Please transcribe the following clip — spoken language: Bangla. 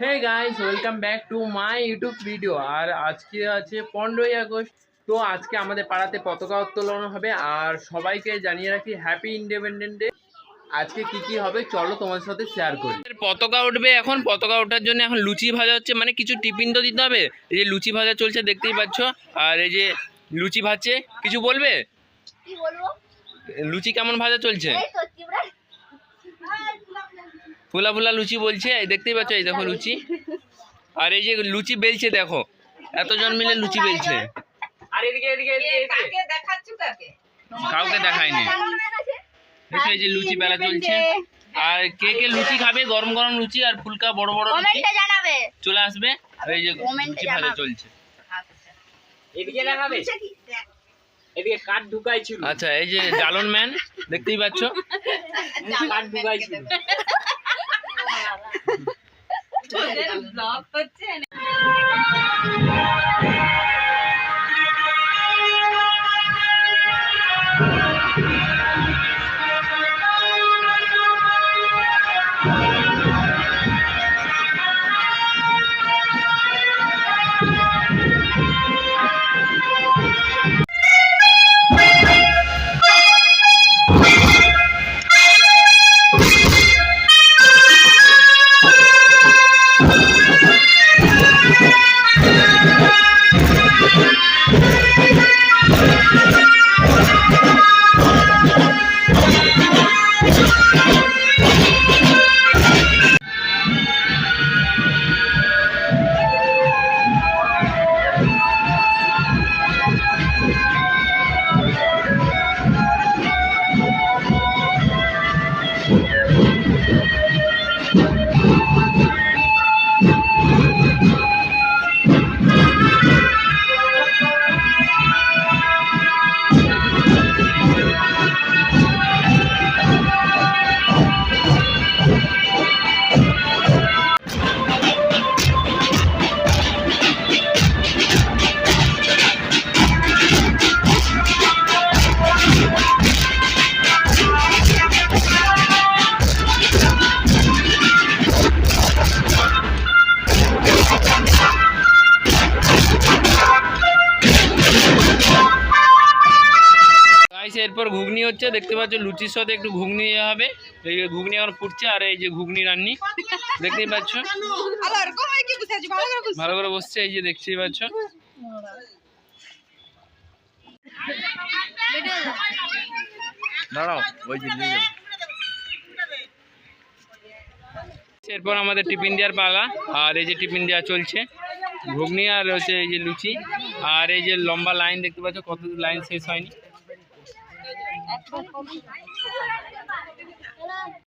Hey guys welcome back to my YouTube video আর আজকে আছে পনেরোই আগস্ট তো আজকে আমাদের পাড়াতে পতাকা উত্তোলন হবে। আর সবাইকে জানিয়ে রাখি হ্যাপি ইন্ডিপেন্ডেন্ট ডে আজকে কি কি হবে চলো তোমাদের সাথে শেয়ার করি। পতাকা উঠবে এখন পতাকা ওঠার জন্য এখন লুচি ভাজা হচ্ছে মানে কিছু টিফিন তো দিতে হবে। এই যে লুচি ভাজা চলছে দেখতেই পাচ্ছ। আর এই যে লুচি ভাজছে কিছু বলবে? কি বলব? লুচি কেমন ভাজা চলছে? এই তো চিবড়া ফুলা ফুলা লুচি বলছে এই দেখতেই পাচ্ছ এই দেখো লুচি। আর এই যে লুচি বেলছে দেখো এতজন মিলে লুচি বেলছে। আর এদিকে এদিকে এদিকে এদিকে। দেখাচ্ছ কাকে? কাউকে দেখায়নি। দেখো এই যে লুচি বেলা চলছে। আর কে কে লুচি খাবে? গরম গরম লুচি আর ফুলকা বড় বড় লুচি। জানাবে। চলে আসবে। আর এই যে লুচি ভাজা চলছে। এদিকে দেখাবে? এদিকে কাঠ ঢুকাইছিল। আচ্ছা এই যে জালন ম্যান দেখতেই পাচ্ছ। কাঠ ঢুকাইছিল। ব্লগ হচ্ছে এরপর ঘুগনি হচ্ছে দেখতে পাচ্ছ লুচির সাথে একটু ঘুগনি দেওয়া হবে। এই যে ঘুগনি এখন ফুটছে আর এই যে ঘুগনি রান্নি দেখতেই পাচ্ছ? ভালো করে বুঝ ভালো করে বসছে এই যে দেখতেই পাচ্ছ। দাঁড়াও ওই যে এরপর আমাদের টিফিন দেওয়ার পালা আর এই যে টিফিন দেওয়া চলছে। ঘুগনি আর হচ্ছে এই যে লুচি আর এই যে লম্বা লাইন দেখতে পাচ্ছ কত লাইন শেষ হয়নি। Eh, buat